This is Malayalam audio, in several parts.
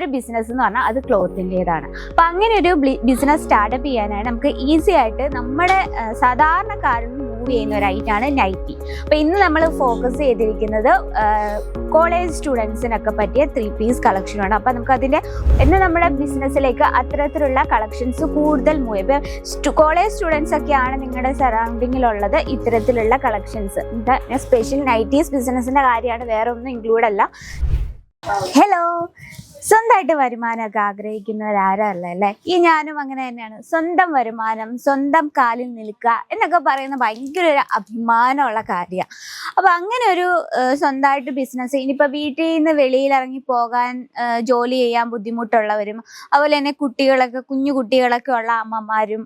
ഒരു ബിസിനസ് എന്ന് പറഞ്ഞാൽ അത് ക്ലോത്തിന്റെതാണ് അപ്പം അങ്ങനെ ഒരു ബിസിനസ് സ്റ്റാർട്ടപ്പ് ചെയ്യാനായിട്ട് നമുക്ക് ഈസി ആയിട്ട് നമ്മുടെ സാധാരണക്കാരിൽ മൂവ് ചെയ്യുന്ന ഒരു ഐറ്റാണ് നൈറ്റി അപ്പം ഇന്ന് നമ്മൾ ഫോക്കസ് ചെയ്തിരിക്കുന്നത് കോളേജ് സ്റ്റുഡൻസിനൊക്കെ പറ്റിയ ത്രീ പീസ് കളക്ഷനാണ് അപ്പം നമുക്ക് അതിന്റെ ഇന്ന് നമ്മുടെ ബിസിനസ്സിലേക്ക് അത്തരത്തിലുള്ള കളക്ഷൻസ് കൂടുതൽ മൂവ് ഇപ്പം കോളേജ് സ്റ്റുഡൻസ് ഒക്കെയാണ് നിങ്ങളുടെ സറൗണ്ടിങ്ങിലുള്ളത് ഇത്തരത്തിലുള്ള കളക്ഷൻസ് സ്പെഷ്യൽ നൈറ്റീസ് ബിസിനസ്സിന്റെ കാര്യമാണ് വേറെ ഒന്നും ഇൻക്ലൂഡ് അല്ല. ഹലോ സ്വന്തമായിട്ട് വരുമാനമൊക്കെ ആഗ്രഹിക്കുന്നവരാരല്ല അല്ലേ? ഈ ഞാനും അങ്ങനെ തന്നെയാണ്. സ്വന്തം വരുമാനം സ്വന്തം കാലിൽ നിൽക്കുക എന്നൊക്കെ പറയുന്ന ഭയങ്കര ഒരു അഭിമാനമുള്ള കാര്യമാണ് അപ്പോൾ അങ്ങനെ ഒരു സ്വന്തമായിട്ട് ബിസിനസ് ഇനിയിപ്പോൾ വീട്ടിൽ നിന്ന് വെളിയിൽ ഇറങ്ങി പോകാൻ ജോലി ചെയ്യാൻ ബുദ്ധിമുട്ടുള്ളവരും അതുപോലെ തന്നെ കുട്ടികളൊക്കെ കുഞ്ഞു കുട്ടികളൊക്കെ ഉള്ള അമ്മമാരും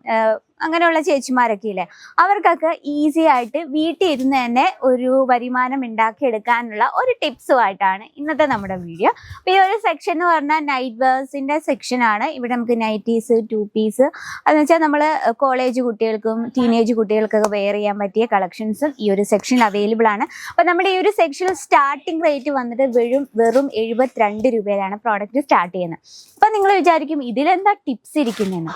അങ്ങനെയുള്ള ചേച്ചിമാരൊക്കെ ഇല്ലേ? അവർക്കൊക്കെ ഈസി ആയിട്ട് വീട്ടിൽ ഇരുന്ന് തന്നെ ഒരു വരുമാനം ഉണ്ടാക്കിയെടുക്കാനുള്ള ഒരു ടിപ്സുമായിട്ടാണ് ഇന്നത്തെ നമ്മുടെ വീഡിയോ അപ്പോൾ ഈ ഒരു സെക്ഷൻ എന്ന് പറഞ്ഞാൽ നൈറ്റ് വേഴ്സിന്റെ സെക്ഷനാണ് ഇവിടെ നമുക്ക് നൈറ്റീസ് ടു പീസ് അതെന്ന് വെച്ചാൽ നമ്മൾ കോളേജ് കുട്ടികൾക്കും ടീനേജ് കുട്ടികൾക്കൊക്കെ വെയർ ചെയ്യാൻ പറ്റിയ കളക്ഷൻസും ഈ ഒരു സെക്ഷനിൽ അവൈലബിൾ ആണ്. അപ്പോൾ നമ്മുടെ ഈ ഒരു സെക്ഷനിൽ സ്റ്റാർട്ടിംഗ് റേറ്റ് വന്നിട്ട് വെറും വെറും എഴുപത്തിരണ്ട് രൂപയിലാണ് പ്രോഡക്റ്റ് സ്റ്റാർട്ട് ചെയ്യുന്നത്. അപ്പോൾ നിങ്ങൾ വിചാരിക്കും ഇതിലെന്താ ടിപ്സ് ഇരിക്കുന്നതെന്ന്?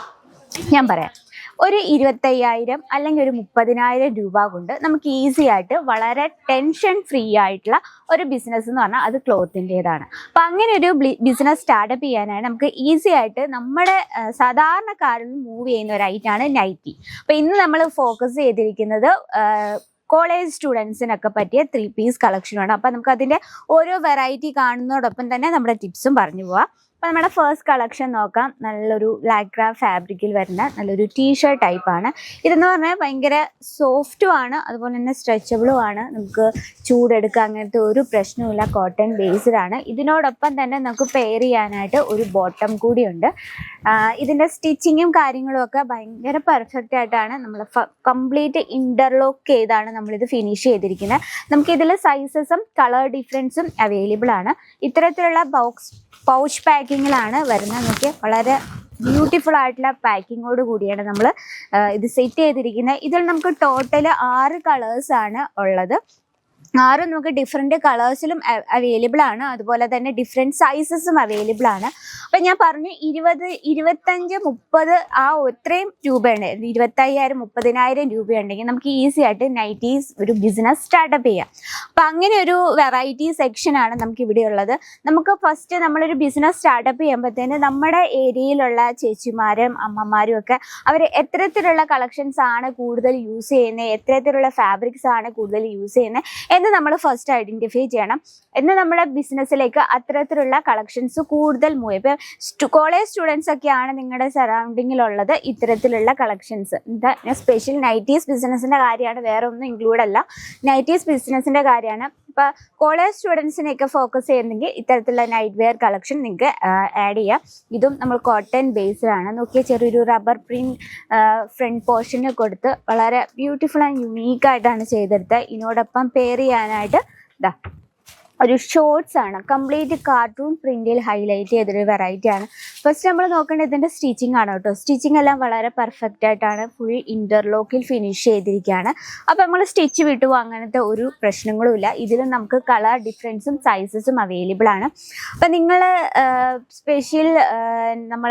ഞാൻ പറയാം. ഒരു ഇരുപത്തയ്യായിരം അല്ലെങ്കിൽ ഒരു മുപ്പതിനായിരം രൂപ കൊണ്ട് നമുക്ക് ഈസി ആയിട്ട് വളരെ ടെൻഷൻ ഫ്രീ ആയിട്ടുള്ള ഒരു ബിസിനസ് എന്ന് പറഞ്ഞാൽ അത് ക്ലോത്തിന്റെതാണ് അപ്പം അങ്ങനെ ഒരു ബിസിനസ് സ്റ്റാർട്ടപ്പ് ചെയ്യാനായി നമുക്ക് ഈസി ആയിട്ട് നമ്മുടെ സാധാരണക്കാരിൽ മൂവ് ചെയ്യുന്ന ഒരു ഐറ്റാണ് നൈറ്റി അപ്പം ഇന്ന് നമ്മൾ ഫോക്കസ് ചെയ്തിരിക്കുന്നത് കോളേജ് സ്റ്റുഡൻസിനൊക്കെ പറ്റിയ ത്രീ പീസ് കളക്ഷനാണ് അപ്പം നമുക്ക് അതിന്റെ ഓരോ വെറൈറ്റി കാണുന്നതോടൊപ്പം തന്നെ നമ്മുടെ ടിപ്സും പറഞ്ഞു പോവാം. അപ്പോൾ നമ്മുടെ ഫസ്റ്റ് കളക്ഷൻ നോക്കാം. നല്ലൊരു ലാക്ര ഫാബ്രിക്കിൽ വരുന്ന നല്ലൊരു ടീഷർട്ട് ടൈപ്പാണ് ഇതെന്ന് പറഞ്ഞാൽ ഭയങ്കര സോഫ്റ്റും ആണ്. അതുപോലെ തന്നെ സ്ട്രെച്ചബിളും ആണ്. നമുക്ക് ചൂടെടുക്കുക അങ്ങനത്തെ ഒരു പ്രശ്നവുമില്ല. കോട്ടൺ ബേസ്ഡ് ആണ്. ഇതിനോടൊപ്പം തന്നെ നമുക്ക് പെയർ ചെയ്യാനായിട്ട് ഒരു ബോട്ടം കൂടിയുണ്ട് ഇതിന്റെ സ്റ്റിച്ചിങ്ങും കാര്യങ്ങളും ഒക്കെ ഭയങ്കര പെർഫെക്റ്റ് ആയിട്ടാണ് നമ്മൾ കംപ്ലീറ്റ് ഇന്റർലോക്ക് ചെയ്താണ് നമ്മളിത് ഫിനിഷ് ചെയ്തിരിക്കുന്നത്. നമുക്ക് ഇതിൽ സൈസസും കളർ ഡിഫറൻസും അവൈലബിൾ ആണ്. ഇത്തരത്തിലുള്ള ബോക്സ് പൗച്ച് പാക്കിങ്ങിലാണ് വരുന്നത്. നോക്കിയാൽ വളരെ ബ്യൂട്ടിഫുൾ ആയിട്ടുള്ള പാക്കിങ്ങോട് കൂടിയാണ് നമ്മൾ ഇത് സെറ്റ് ചെയ്തിരിക്കുന്നത്. ഇതിൽ നമുക്ക് ടോട്ടൽ ആറ് കളേഴ്സാണ് ഉള്ളത്. ആറും നമുക്ക് ഡിഫറെന്റ് കളേഴ്സിലും അവൈലബിൾ ആണ്. അതുപോലെ തന്നെ ഡിഫറെന്റ് സൈസസും അവൈലബിൾ ആണ്. അപ്പം ഞാൻ പറഞ്ഞു ഇരുപത് ഇരുപത്തഞ്ച് മുപ്പത് ആ ഇത്രയും രൂപയാണ്. ഇരുപത്തയ്യായിരം മുപ്പതിനായിരം രൂപയുണ്ടെങ്കിൽ നമുക്ക് ഈസി ആയിട്ട് നൈറ്റീസ് ഒരു ബിസിനസ് സ്റ്റാർട്ടപ്പ് ചെയ്യാം. അപ്പം അങ്ങനെ ഒരു വെറൈറ്റി സെക്ഷനാണ് നമുക്ക് ഇവിടെ ഉള്ളത്. നമുക്ക് ഫസ്റ്റ് നമ്മളൊരു ബിസിനസ് സ്റ്റാർട്ടപ്പ് ചെയ്യുമ്പോഴത്തേന് നമ്മുടെ ഏരിയയിലുള്ള ചേച്ചിമാരും അമ്മമാരും ഒക്കെ അവർ എത്തരത്തിലുള്ള കളക്ഷൻസ് ആണ് കൂടുതൽ യൂസ് ചെയ്യുന്നത് എത്തരത്തിലുള്ള ഫാബ്രിക്സ് ആണ് കൂടുതൽ യൂസ് ചെയ്യുന്നത്. എന്ന് നമ്മൾ ഫസ്റ്റ് ഐഡന്റിഫൈ ചെയ്യണം. എന്ന് നമ്മുടെ ബിസിനസ്സിലേക്ക് അത്തരത്തിലുള്ള കളക്ഷൻസ് കൂടുതൽ മൂവ് ഇപ്പം കോളേജ് സ്റ്റുഡൻസ് ഒക്കെയാണ് നിങ്ങളുടെ സറൗണ്ടിങ്ങിലുള്ളത് ഇത്തരത്തിലുള്ള കളക്ഷൻസ് സ്പെഷ്യൽ നൈറ്റീസ് ബിസിനസ്സിന്റെ കാര്യമാണ് വേറെ ഒന്നും ഇൻക്ലൂഡ് അല്ല നൈറ്റീസ് ബിസിനസ്സിന്റെ കാര്യമാണ്. ഇപ്പോൾ കോളേജ് സ്റ്റുഡൻസിനെയൊക്കെ ഫോക്കസ് ചെയ്യുന്നെങ്കിൽ ഇത്തരത്തിലുള്ള നൈറ്റ് വെയർ കളക്ഷൻ നിങ്ങൾക്ക് ആഡ് ചെയ്യാം. ഇതും നമ്മൾ കോട്ടൺ ബേസ്ഡ് ആണ്. നോക്കിയ ചെറിയൊരു റബ്ബർ പ്രിന്റ് ഫ്രണ്ട് പോർഷന് കൊടുത്ത് വളരെ ബ്യൂട്ടിഫുൾ ആൻഡ് യുണീക്കായിട്ടാണ് ചെയ്തെടുത്തത്. ഇതിനോടൊപ്പം പെയർ ചെയ്യാനായിട്ട് ഇതാ ഒരു ഷോർട്സ് ആണ്. കംപ്ലീറ്റ് കാർട്ടൂൺ പ്രിന്റിൽ ഹൈലൈറ്റ് ചെയ്തൊരു വെറൈറ്റി ആണ്. ഫസ്റ്റ് നമ്മൾ നോക്കേണ്ടത് ഇതിന്റെ സ്റ്റിച്ചിങ് ആണ് കേട്ടോ. സ്റ്റിച്ചിങ് എല്ലാം വളരെ പെർഫെക്റ്റ് ആയിട്ടാണ് ഫുൾ ഇന്റർലോക്കിൽ ഫിനിഷ് ചെയ്തിരിക്കുകയാണ്. അപ്പോൾ നമ്മൾ സ്റ്റിച്ച് വിട്ടു അങ്ങനത്തെ ഒരു പ്രശ്നങ്ങളും ഇല്ല. ഇതിൽ നമുക്ക് കളർ ഡിഫറൻസും സൈസസും അവൈലബിൾ ആണ്. അപ്പം നിങ്ങൾ സ്പെഷ്യൽ നമ്മൾ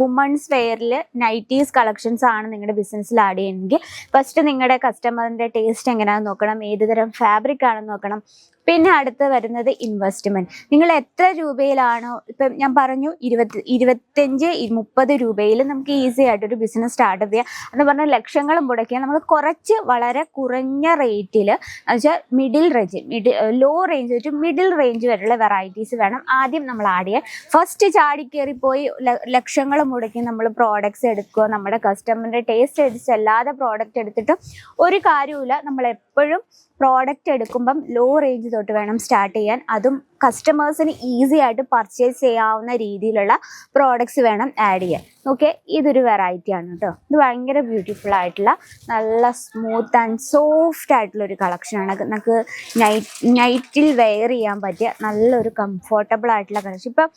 വുമൺസ് വെയറിൽ നൈറ്റീസ് കളക്ഷൻസ് ആണ് നിങ്ങളുടെ ബിസിനസ്സിൽ ആഡ് ചെയ്യുന്നെങ്കിൽ ഫസ്റ്റ് നിങ്ങളുടെ കസ്റ്റമറിന്റെ ടേസ്റ്റ് എങ്ങനെയാണെന്ന് നോക്കണം. ഏത് തരം ഫാബ്രിക് ആണെന്ന് നോക്കണം. പിന്നെ അടുത്ത് വരുന്നത് ഇൻവെസ്റ്റ്മെന്റ് നിങ്ങൾ എത്ര രൂപയിലാണോ ഇപ്പം ഞാൻ പറഞ്ഞു ഇരുപത്തി ഇരുപത്തഞ്ച് മുപ്പത് രൂപയിൽ നമുക്ക് ഈസി ആയിട്ട് ഒരു ബിസിനസ് സ്റ്റാർട്ട് ചെയ്യാം. എന്ന് പറഞ്ഞാൽ ലക്ഷങ്ങളും മുടക്കിയാൽ നമ്മൾ കുറച്ച് വളരെ കുറഞ്ഞ റേറ്റിൽ വെച്ചാൽ middle range middle low range ഒരു മിഡിൽ റേഞ്ച് വരെയുള്ള വെറൈറ്റീസ് വേണം ആദ്യം നമ്മൾ ആഡ് ചെയ്യാൻ. ഫസ്റ്റ് ചാടി കയറിപ്പോയി ലക്ഷങ്ങൾ മുടക്കി നമ്മൾ പ്രോഡക്റ്റ്സ് എടുക്കുക നമ്മുടെ കസ്റ്റമറിന്റെ ടേസ്റ്റ് അടിച്ച് അല്ലാതെ പ്രോഡക്റ്റ് എടുത്തിട്ട് ഒരു കാര്യവുമില്ല. നമ്മൾ എപ്പോഴും പ്രോഡക്റ്റ് എടുക്കുമ്പം ലോ റേഞ്ച് തൊട്ട് വേണം സ്റ്റാർട്ട് ചെയ്യാൻ. അതും കസ്റ്റമേഴ്സിന് ഈസി ആയിട്ട് പർച്ചേസ് ചെയ്യാവുന്ന രീതിയിലുള്ള പ്രോഡക്റ്റ്സ് വേണം ആഡ് ചെയ്യാൻ. ഓക്കെ ഇതൊരു വെറൈറ്റി ആണ് കേട്ടോ ഇത് ഭയങ്കര ബ്യൂട്ടിഫുൾ ആയിട്ടുള്ള നല്ല സ്മൂത്ത് ആൻഡ് സോഫ്റ്റ് ആയിട്ടുള്ള ഒരു കളക്ഷനാണ് നമുക്ക് നൈറ്റ് നൈറ്റിൽ വെയർ ചെയ്യാൻ പറ്റിയ നല്ലൊരു കംഫർട്ടബിൾ ആയിട്ടുള്ള കളക്ഷൻ ഇപ്പം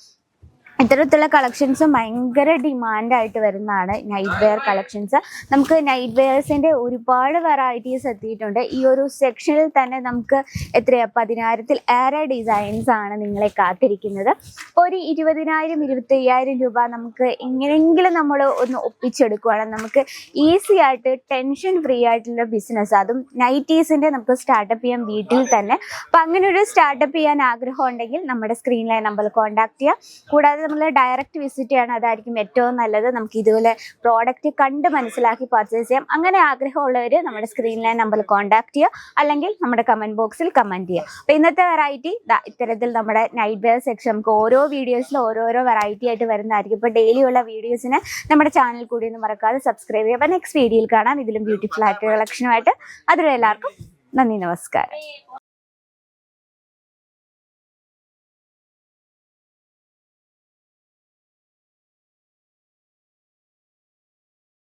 ഇത്തരത്തിലുള്ള കളക്ഷൻസ് ഭയങ്കര ഡിമാൻഡായിട്ട് വരുന്നതാണ് നൈറ്റ് വെയർ കളക്ഷൻസ് നമുക്ക് നൈറ്റ് വെയർസിന്റെ ഒരുപാട് വെറൈറ്റീസ് എത്തിയിട്ടുണ്ട്. ഈ ഒരു സെക്ഷനിൽ തന്നെ നമുക്ക് എത്രയാ? പതിനായിരത്തിൽ ഏറെ ഡിസൈൻസ് ആണ് നിങ്ങളെ കാത്തിരിക്കുന്നത്. ഒരു ഇരുപതിനായിരം ഇരുപത്തി അയ്യായിരം രൂപ നമുക്ക് എങ്ങനെയെങ്കിലും നമ്മൾ ഒന്ന് ഒപ്പിച്ചെടുക്കുകയാണെങ്കിൽ നമുക്ക് ഈസി ആയിട്ട് ടെൻഷൻ ഫ്രീ ആയിട്ടുള്ള ബിസിനസ് അതും നൈറ്റീസിന്റെ നമുക്ക് സ്റ്റാർട്ടപ്പ് ചെയ്യാം വീട്ടിൽ തന്നെ. അപ്പം അങ്ങനെ ഒരു സ്റ്റാർട്ടപ്പ് ചെയ്യാൻ ആഗ്രഹം ഉണ്ടെങ്കിൽ നമ്മുടെ സ്ക്രീനിലെ നമ്പറിൽ കോൺടാക്ട് ചെയ്യാം. കൂടാതെ നമ്മൾ ഡയറക്റ്റ് വിസിറ്റ് ചെയ്യണം. അതായിരിക്കും ഏറ്റവും നല്ലത്. നമുക്ക് ഇതുപോലെ പ്രോഡക്റ്റ് കണ്ട് മനസ്സിലാക്കി പർച്ചേസ് ചെയ്യാം. അങ്ങനെ ആഗ്രഹമുള്ളവർ നമ്മുടെ സ്ക്രീനിലെ നമ്പറിൽ കോൺടാക്ട് ചെയ്യുക. അല്ലെങ്കിൽ നമ്മുടെ കമന്റ് ബോക്സിൽ കമന്റ് ചെയ്യുക. അപ്പോൾ ഇന്നത്തെ വെറൈറ്റി ഇത്തരത്തിൽ നമ്മുടെ നൈറ്റ് വെയർ സെക്ഷൻ നമുക്ക് ഓരോ വീഡിയോസിലും ഓരോരോ വെറൈറ്റി ആയിട്ട് വരുന്നതായിരിക്കും. ഇപ്പോൾ ഡെയിലി ഉള്ള വീഡിയോസിന് നമ്മുടെ ചാനൽ കൂടി ഒന്നും മറക്കാതെ സബ്സ്ക്രൈബ് ചെയ്യുക. അപ്പോൾ നെക്സ്റ്റ് വീഡിയോയിൽ കാണാം. ഇതിലും ബ്യൂട്ടിഫുൾ ആയിട്ട് കളക്ഷനുമായിട്ട് അതിലെല്ലാവർക്കും നന്ദി നമസ്കാരം.